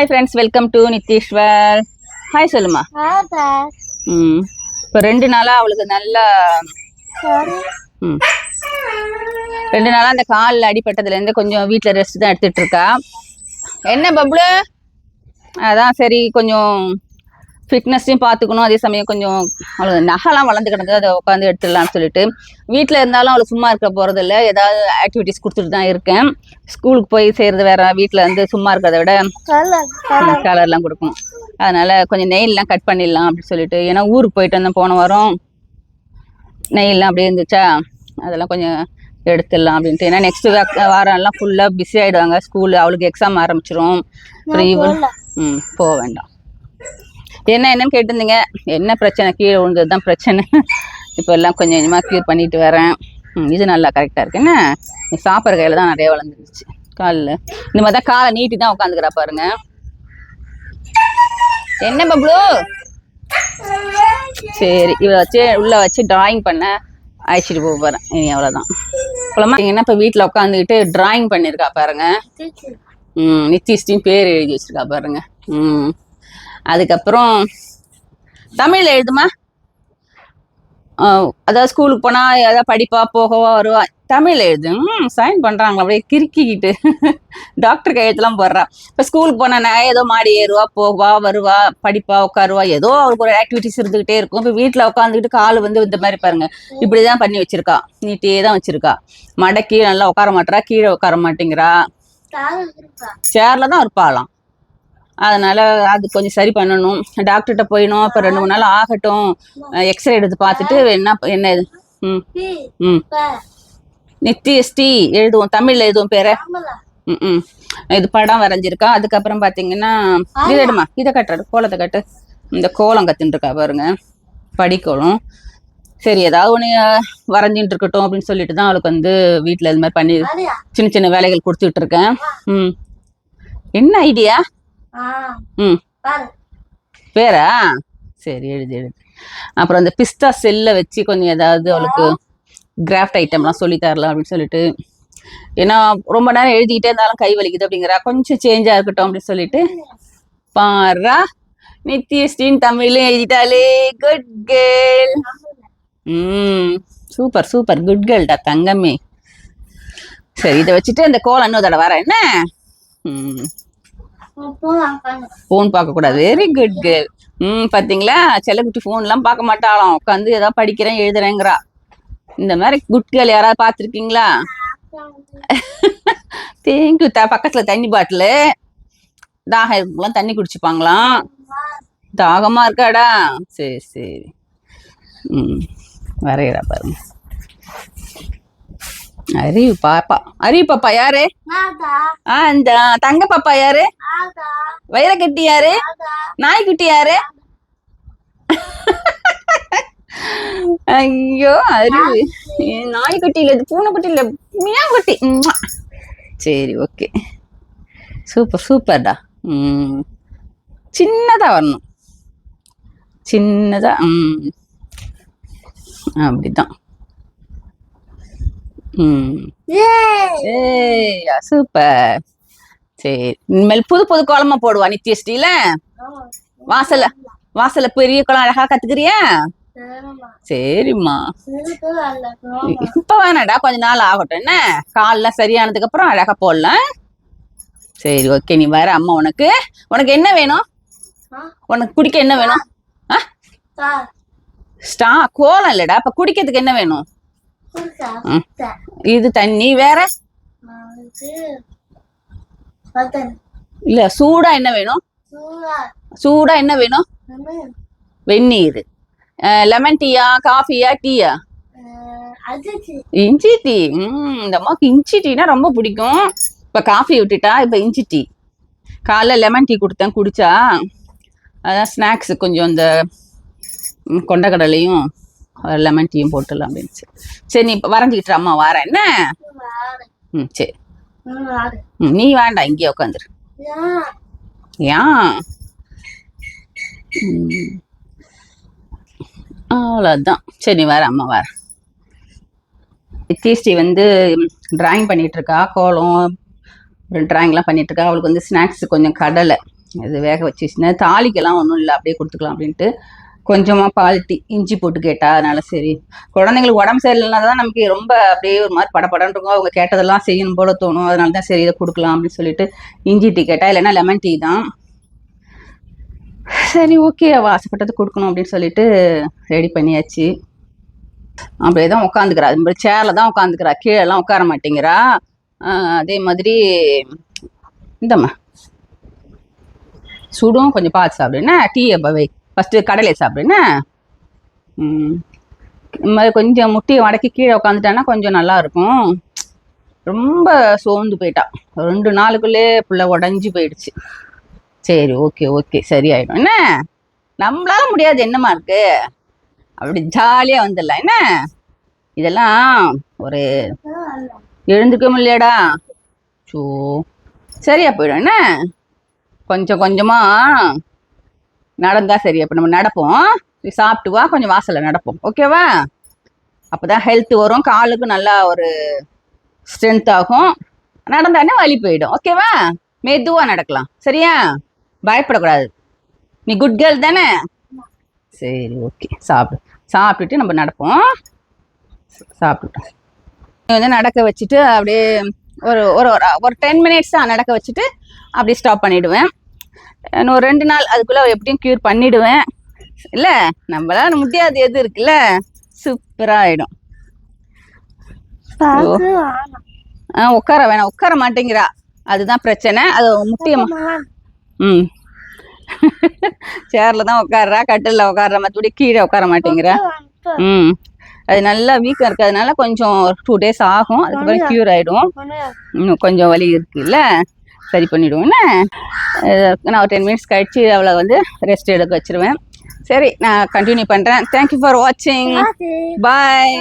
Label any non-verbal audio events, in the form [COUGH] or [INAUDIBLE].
Hi friends welcome to Nitheeswar hi சொல்லுமா ம் இப்போ ரெண்டு நாளாக அவளுக்கு நல்லா ம். ரெண்டு நாளாக அந்த காலில் அடிபட்டதுலேருந்து கொஞ்சம் வீட்டில் ரெஸ்ட் தான் எடுத்துட்டு இருக்கா. என்ன பப்ளு? அதான் சரி கொஞ்சம் ஃபிட்னஸையும் பார்த்துக்கணும். அதே சமயம் கொஞ்சம் அவளுக்கு நகைலாம் வளர்ந்து கிடந்தது. அதை உட்காந்து எடுத்துடலாம்னு சொல்லிட்டு. வீட்டில் இருந்தாலும் அவளுக்கு சும்மா இருக்க போகிறதில்ல ஏதாவது ஆக்டிவிட்டிஸ் கொடுத்துட்டு தான் இருக்கேன். ஸ்கூலுக்கு போய் செய்கிறது வேற. வீட்டில் வந்து சும்மா இருக்கிறத விட கலர்லாம் கொடுக்கணும். அதனால கொஞ்சம் நெயில்லாம் கட் பண்ணிடலாம் அப்படின்னு சொல்லிட்டு. ஏன்னா ஊருக்கு போயிட்டு வந்தேன். போன வாரம் நெயில்லாம் அப்படியே இருந்துச்சா? அதெல்லாம் கொஞ்சம் எடுத்துடலாம் அப்படின்ட்டு. ஏன்னா நெக்ஸ்ட் வாரம் எல்லாம் ஃபுல்லாக பிஸி ஆகிடுவாங்க ஸ்கூல் அவளுக்கு எக்ஸாம் ஆரம்பிச்சிரும். அப்புறம் இவள் ம் போக வேண்டாம். என்ன என்னன்னு கேட்டிருந்தீங்க? என்ன பிரச்சனை? கீழே விழுந்தது தான் பிரச்சனை. [LAUGHS] இப்போ எல்லாம் கொஞ்சம் கொஞ்சமாக க்யூர் பண்ணிட்டு வரேன். இது நல்லா கரெக்டாக இருக்கு என்ன நீ சாப்பிட்ற கையில் தான் நிறைய வளர்ந்துருச்சு. காலில். இந்த மாதிரி தான் காலை நீட்டி தான் உட்காந்துக்கிறா பாருங்க. என்ன பப்ளு? சரி இவளை வச்சு உள்ளே வச்சு டிராயிங் பண்ண அழைச்சிட்டு போக போகிறேன் இனி அவ்வளோதான் குழம்பு என்ன இப்போ வீட்டில் உட்காந்துக்கிட்டு டிராயிங் பண்ணியிருக்கா பாருங்க. ம் நித்திஷ்டின் பேர் எழுதி வச்சிருக்கா பாருங்க. ம். அதுக்கப்புறம் தமிழில் எழுதுமா? அதாவது ஸ்கூலுக்கு போனா ஏதாவது படிப்பா போகவா வருவா தமிழ்ல எழுது. ம் சைன் பண்றாங்களா அப்படியே கிறுக்கிக்கிட்டு. டாக்டர் கையெழுத்துலாம் போடுறா. இப்போ ஸ்கூலுக்கு போனா ஏதோ மாடி ஏறுவா போவா வருவா படிப்பா உட்காருவா ஏதோ அவளுக்கு ஒரு ஆக்டிவிட்டிஸ் இருந்துகிட்டே இருக்கும். இப்போ வீட்டில் உட்காந்துக்கிட்டு கால் வந்து இந்த மாதிரி பாருங்க. இப்படிதான் பண்ணி வச்சிருக்கா. நீட்டே தான் வச்சிருக்கா. மடக்கி நல்லா உட்கார மாட்டா கீழே உட்கார மாட்டேங்கிறா. சேர்ல தான் இருப்பாளாம். அதனால அது கொஞ்சம் சரி பண்ணணும். டாக்டர்கிட்ட போயிடணும். இப்போ ரெண்டு மூணு நாள் ஆகட்டும். எக்ஸ்ரே எடுத்து பார்த்துட்டு என்ன என்ன இது? ம். ம். நித்தியஸ்ரீ எழுதுவோம். தமிழ்ல எழுதுவோம் பேரை. ம் ம். இது படம் வரைஞ்சிருக்கா. அதுக்கப்புறம் பார்த்தீங்கன்னா இதை எடுமா? இதை கட்டுறாரு கோலத்தை கட்டு. இந்த கோலம் இருக்கா பாருங்க. படிக்கோலம். சரி ஏதாவது ஒன்று வரைஞ்சிட்டு இருக்கட்டும் அப்படின்னு சொல்லிட்டு தான் அவளுக்கு வந்து வீட்டில் இது மாதிரி பண்ணி சின்ன சின்ன வேலைகள் கொடுத்துட்டு இருக்கேன். ம். என்ன ஐடியா ம். பேரா. சரி எழுது எழுது. அப்புறம் அந்த பிஸ்தா செல்லை வச்சு கொஞ்சம் ஏதாவது அவளுக்கு கிராஃப்ட் ஐட்டம்லாம் சொல்லி தரலாம் அப்படின்னு சொல்லிட்டு. ஏன்னா ரொம்ப நேரம் எழுதிக்கிட்டே இருந்தாலும் கை வலிக்குது அப்படிங்கிறா. கொஞ்சம் சேஞ்சாக இருக்கட்டும் அப்படின்னு சொல்லிட்டு. பாரா நித்யஸ்ரீன் தமிழ்லையும் எழுதிட்டாலே குட் கேர்ள் ம். Super super. குட் கேர்ள்டா தங்கமே. சரி இதை வச்சுட்டு அந்த கோலம் இன்னொரு தடவை வரேன். என்ன? ம். ஃபோன் பார்க்கக்கூடாது. வெரி குட் கேர்ள் ம் பார்த்தீங்களா செல்லக்குட்டி ஃபோன்லாம் பார்க்க மாட்டாளாம். உட்காந்து ஏதாவது படிக்கிறேன் எழுதுறேங்கிறா. இந்த மாதிரி குட் கேர்ள் யாராவது பார்த்துருக்கீங்களா? Thank you [LAUGHS] the. பக்கத்தில் தண்ணி பாட்டிலு. தாகம் இருக்கும்போது தண்ணி குடிச்சுப்பாங்களாம். தாகமாக இருக்காடா. சரி சரி. ம் வரைகிறா பாருங்க. அறிவு பாப்பா. அறிவு பாப்பா யாரு? ஆ இந்த தங்க பாப்பா யாரு? வைரக்கட்டி யாரு? நாய்க்குட்டி யாரு? ஐயோ அறிவு. நாய்க்குட்டி. இல்ல பூனைக்குட்டி இல்ல மியாங்குட்டி. சரி ஓகே. சூப்பர் சூப்பர்டா. ம். சின்னதா வரணும். சின்னதா ம். அப்படிதான். சூப்பர். சரி இனிமேல் புது புது கோலமா போடுவா நித்யஸ்ரீல வாசல்ல வாசல்ல பெரிய குளம் அழகா கத்துக்கிறியா? சரிம்மா. இப்ப வேணாடா கொஞ்ச நாள் ஆகட்டும். என்ன? கால்லாம் சரியானதுக்கு அப்புறம் அழகா போடலாம். சரி ஓகே நீ வர அம்மா உனக்கு. உனக்கு என்ன வேணும்? உனக்கு குடிக்க என்ன வேணும்? ஸ்டா கோலம் இல்லடா அப்ப குடிக்கிறதுக்கு என்ன வேணும். இது தண்ணி வேற? இல்ல சூடா என்ன வேணும்? சூடா. என்ன வேணும்? வெந்நீர். லெமன் டீயா காஃபியா டீயா? இஞ்சி டீ. இந்த அம்மாவுக்கு இஞ்சி டீனா ரொம்ப பிடிக்கும். இப்போ காஃபி விட்டுட்டா இப்போ இஞ்சி டீ. காலைல லெமன் டீ கொடுத்தேன் குடிச்சா. அதான் ஸ்நாக்ஸ் கொஞ்சம் இந்த கொண்டக்கடலையும் லெமன் டீயும் போட்டுடலாம் அப்படின்னு சரி நீ இப்போ வரைஞ்சிக்கிட்டு அம்மா வரேன். என்ன? ம் சரி. ம் நீ வேண்டாம் இங்கேயே உட்காந்துரு ஏன் அவ்வளோதான் சரி நீ வர அம்மா வர நித்யஸ்ரீ வந்து டிராயிங் பண்ணிட்டு இருக்கா கோலம் டிராயிங்லாம் பண்ணிட்டு இருக்கா அவளுக்கு வந்து ஸ்நாக்ஸ் கொஞ்சம் கடலை. இது வேக வச்சுச்சுன்னா தாலிக்கெல்லாம் ஒன்றும் இல்லை அப்படியே கொடுத்துக்கலாம் அப்படின்ட்டு. கொஞ்சமாக பால் டீ இஞ்சி போட்டு கேட்டா அதனால சரி. குழந்தைங்களுக்கு உடம்பு சரியில்லைனா தான் நமக்கு ரொம்ப அப்படியே ஒரு மாதிரி படபடன்னு இருக்கும். அவங்க கேட்டதெல்லாம் செய்யணும் போல தோணும். அதனால தான் சரி இதை கொடுக்கலாம் அப்படின்னு சொல்லிட்டு இஞ்சி டீ கேட்டா இல்லைன்னா லெமன் டீ தான். சரி ஓகே அவள் ஆசைப்பட்டது கொடுக்கணும் அப்படின்னு சொல்லிட்டு ரெடி பண்ணியாச்சு. அப்படியே தான் உட்காந்துக்கிறா அது மாதிரி சேரில் தான் உட்காந்துக்கிறா கீழெல்லாம் உட்கார மாட்டேங்கிறா. அதே மாதிரி இந்தம்மா. சுடும் கொஞ்சம் பார்த்து சாப்பிடுன்னா டீ அப்போ வை. ஃபஸ்ட்டு கடலை சாப்பிடுன்னா ம். இந்த மாதிரி கொஞ்சம் முட்டியை மடக்கி கீழே உட்காந்துட்டான்னா கொஞ்சம் நல்லா இருக்கும். ரொம்ப சோர்ந்து போயிட்டா. ரெண்டு நாளுக்குள்ளே பிள்ளை உடஞ்சி போயிடுச்சு. சரி ஓகே ஓகே சரியாயிடும். என்ன? நம்மளால முடியாது என்னம்மா இருக்கு? அப்படி ஜாலியாக வந்துடலாம். என்ன? இதெல்லாம் ஒரு எழுந்துக்க முடியலடா சோ சரியா போயிடும். என்ன? கொஞ்சம் கொஞ்சமாக நடந்தா சரி அப்போ நம்ம நடப்போம். நீ சாப்பிட்டு வா கொஞ்சம் வாசல்ல நடப்போம். ஓகேவா அப்பதான் ஹெல்த் வரும். காலுக்கு நல்லா ஒரு ஸ்ட்ரென்த் ஆகும். நடந்தானே வலி போயிடும். ஓகேவா மெதுவா நடக்கலாம். சரியா? பயப்படக்கூடாது. நீ குட் கேர்ள் தானே? சரி ஓகே சாப்பிடு. சாப்பிட்டுட்டு நம்ம நடப்போம். சாப்பிட்டுட்டோம் நீ வந்து நடக்க வச்சுட்டு அப்படியே ஒரு ஒரு ஒரு- ஒரு டென் மினிட்ஸ் தான் நடக்க வச்சுட்டு அப்படியே ஸ்டாப் பண்ணிடுவேன். இன்னும் ரெண்டு நாள் அதுக்குள்ள எப்படியும் க்யூர் பண்ணிடுவேன். இல்ல நம்மளால முடியாது எது இருக்குல்ல? சூப்பரா ஆயிடும். ஆ, உட்கார வேணாம். உட்கார மாட்டேங்கிறா. அதுதான் பிரச்சனை. அது முட்டிய ம். சேர்ல தான் உட்கார்றா. கட்டில்ல உட்கார்ற. மற்றபடி கீழே உட்கார மாட்டேங்கிறா. ம். அது நல்லா வீக்கம் இருக்கிறதுனால கொஞ்சம் டூ டேஸ் ஆகும். அதுக்கப்புறம் க்யூர் ஆயிடும். இன்னும் கொஞ்சம் வலி இருக்குல்ல? சரி அஹ் நான் ஒரு டென் மினிட்ஸ் கழிச்சு அவளை வந்து ரெஸ்ட் எடுக்க வச்சிருவேன். சரி நான் கண்டினியூ பண்ணுறேன் தேங்க்யூ ஃபார் வாட்சிங் பாய்